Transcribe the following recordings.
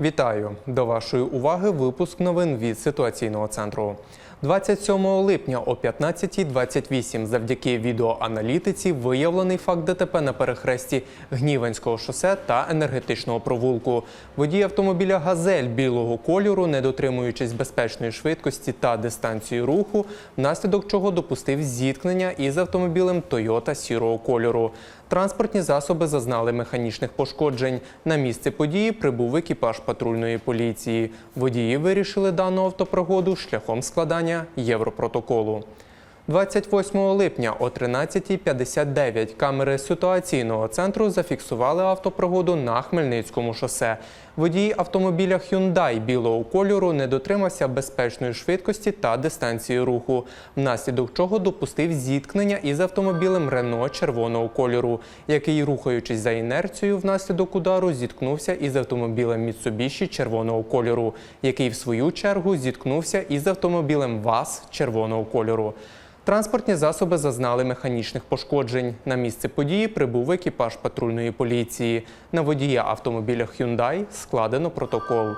Вітаю до вашої уваги. Випуск новин від ситуаційного центру. 27 липня о 15.28 завдяки відеоаналітиці виявлений факт ДТП на перехресті Гніванського шосе та енергетичного провулку. Водій автомобіля Газель білого кольору, не дотримуючись безпечної швидкості та дистанції руху, внаслідок чого допустив зіткнення із автомобілем Toyota сірого кольору. Транспортні засоби зазнали механічних пошкоджень. На місце події прибув екіпаж патрульної поліції. Водії вирішили дану автопригоду шляхом складання європротоколу. 28 липня о 13.59 камери ситуаційного центру зафіксували автопригоду на Хмельницькому шосе. Водій автомобіля Hyundai білого кольору не дотримався безпечної швидкості та дистанції руху, внаслідок чого допустив зіткнення із автомобілем Renault червоного кольору, який, рухаючись за інерцією, внаслідок удару зіткнувся із автомобілем Mitsubishi червоного кольору, який в свою чергу зіткнувся із автомобілем ВАЗ червоного кольору. Транспортні засоби зазнали механічних пошкоджень. На місце події прибув екіпаж патрульної поліції. На водія автомобіля Hyundai складено протокол.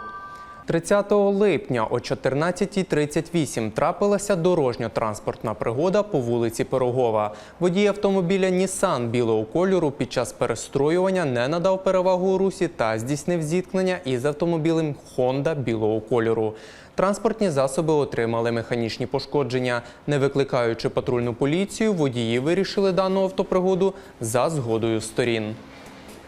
30 липня о 14.38 трапилася дорожньо-транспортна пригода по вулиці Пирогова. Водій автомобіля Nissan білого кольору під час перестроювання не надав перевагу у русі та здійснив зіткнення із автомобілем Honda білого кольору. Транспортні засоби отримали механічні пошкодження. Не викликаючи патрульну поліцію, водії вирішили дану автопригоду за згодою сторін.